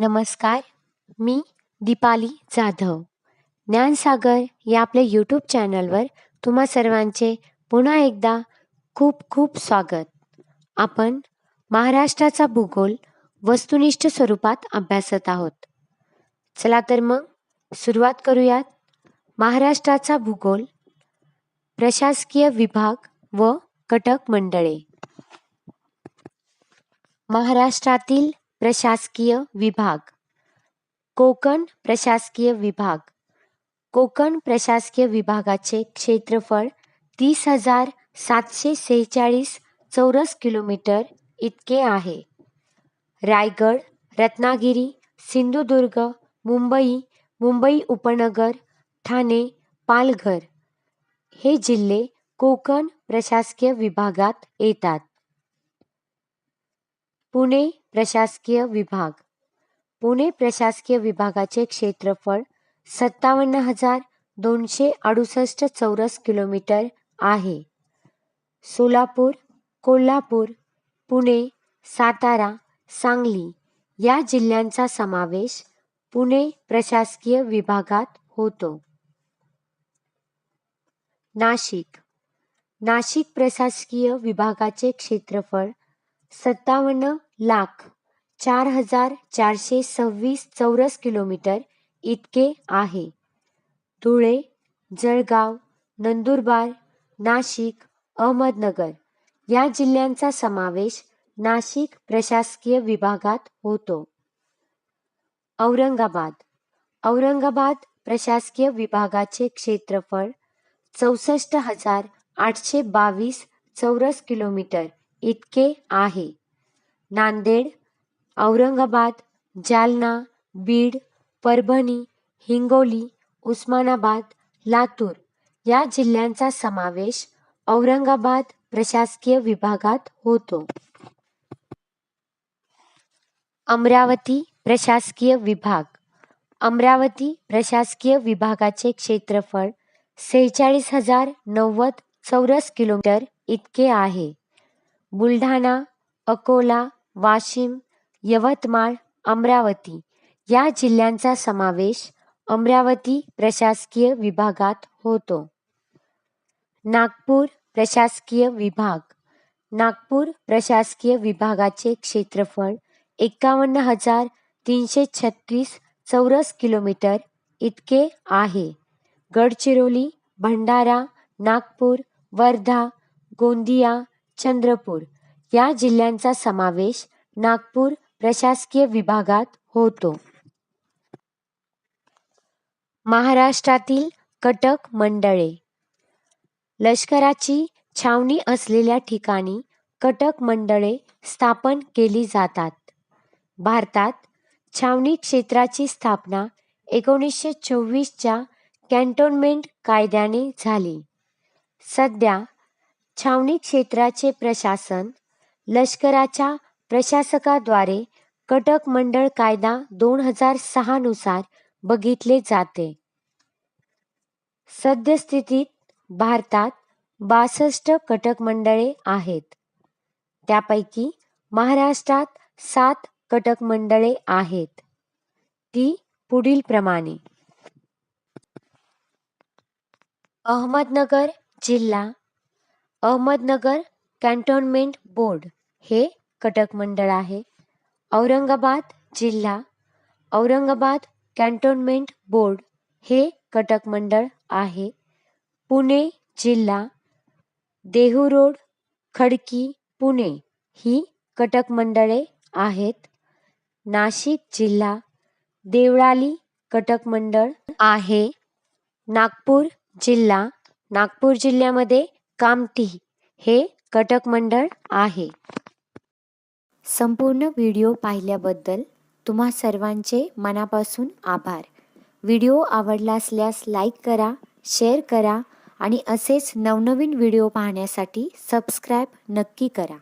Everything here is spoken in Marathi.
नमस्कार मी दीपाली जाधव. ज्ञानसागर या आपल्या यूट्यूब चॅनलवर तुम्हा सर्वांचे पुन्हा एकदा खूप खूप स्वागत. आपण महाराष्ट्राचा भूगोल वस्तुनिष्ठ स्वरूपात अभ्यासत आहोत. चला तर मग सुरुवात करूयात. महाराष्ट्राचा भूगोल प्रशासकीय विभाग व कटक मंडळे. महाराष्ट्रातील प्रशासकीय विभाग. कोकण प्रशासकीय विभाग. कोकण प्रशासकीय विभागाचे क्षेत्रफळ तीस हजार सातशे सेहेचाळीस चौरस किलोमीटर इतके आहे. रायगड रत्नागिरी सिंधुदुर्ग मुंबई मुंबई उपनगर ठाणे पालघर हे जिल्हे कोकण प्रशासकीय विभागात येतात. पुणे प्रशासकीय विभाग. पुणे प्रशासकीय विभागाचे क्षेत्रफळ सत्तावन्न हजार दोनशे अडुसष्ट चौरस किलोमीटर आहे. सोलापूर कोल्हापूर पुणे सातारा सांगली या जिल्ह्यांचा समावेश पुणे प्रशासकीय विभागात होतो. नाशिक. नाशिक प्रशासकीय विभागाचे क्षेत्रफळ सत्तावन्न लाख चार हजार चारशे सव्वीस चौरस किलोमीटर इतके आहे. धुळे जळगाव नंदुरबार नाशिक अहमदनगर या जिल्ह्यांचा समावेश नाशिक प्रशासकीय विभागात होतो. औरंगाबाद. औरंगाबाद प्रशासकीय विभागाचे क्षेत्रफळ चौसष्ट हजार आठशे बावीस चौरस किलोमीटर इतके आहे. नांदेड औरंगाबाद जालना बीड परभणी हिंगोली उस्मानाबाद लातूर या जिल्ह्यांचा समावेश औरंगाबाद प्रशासकीय विभागात होतो. अमरावती प्रशासकीय विभाग. अमरावती प्रशासकीय विभागाचे क्षेत्रफळ सेहेचाळीस हजार नव्वद चौरस किलोमीटर इतके आहे. बुलढाणा अकोला वाशिम यवतमाळ अमरावती या जिल्ह्यांचा समावेश अमरावती प्रशासकीय विभागात होतो. नागपूर प्रशासकीय विभाग. नागपूर प्रशासकीय विभागाचे क्षेत्रफळ एकावन्न हजार तीनशे छत्तीस चौरस किलोमीटर इतके आहे. गडचिरोली भंडारा नागपूर वर्धा गोंदिया चंद्रपूर या जिल्ह्यांचा समावेश नागपूर प्रशासकीय विभागात होतो. महाराष्ट्रातील कटक मंडळे. लष्कराची छावणी असलेल्या ठिकाणी कटक मंडळे स्थापन केली जातात. भारतात छावणी क्षेत्राची स्थापना एकोणीसशे चोवीसच्या कॅन्टोन्मेंट कायद्याने झाली. सध्या छावणी क्षेत्राचे प्रशासन लष्कराच्या प्रशासकाद्वारे कटक मंडळ कायदा दोन हजार सहा नुसार बघितले जाते. सद्यस्थितीत भारतात बासष्ट कटक मंडळे आहेत. त्यापैकी महाराष्ट्रात सात कटक मंडळे आहेत. ती पुढील प्रमाणे. अहमदनगर जिल्हा अहमदनगर कॅन्टोन्मेंट बोर्ड हे कटक मंडळ आहे. औरंगाबाद जिल्हा औरंगाबाद कॅन्टोन्मेंट बोर्ड हे कटक मंडळ आहे. पुणे जिल्हा देहू रोड खडकी पुणे ही कटक मंडळे आहेत. नाशिक जिल्हा देवळाली कटक मंडळ आहे. नागपूर जिल्हा नागपूर जिल्ह्यामध्ये कामठी हे कटक मंडळ आहे. संपूर्ण व्हिडिओ पाहिल्याबद्दल तुम्हा सर्वांचे मनापासून आभार. व्हिडिओ आवडला असल्यास लाईक करा शेअर करा आणि असेच नवनवीन व्हिडिओ पाहण्यासाठी सबस्क्राईब नक्की करा.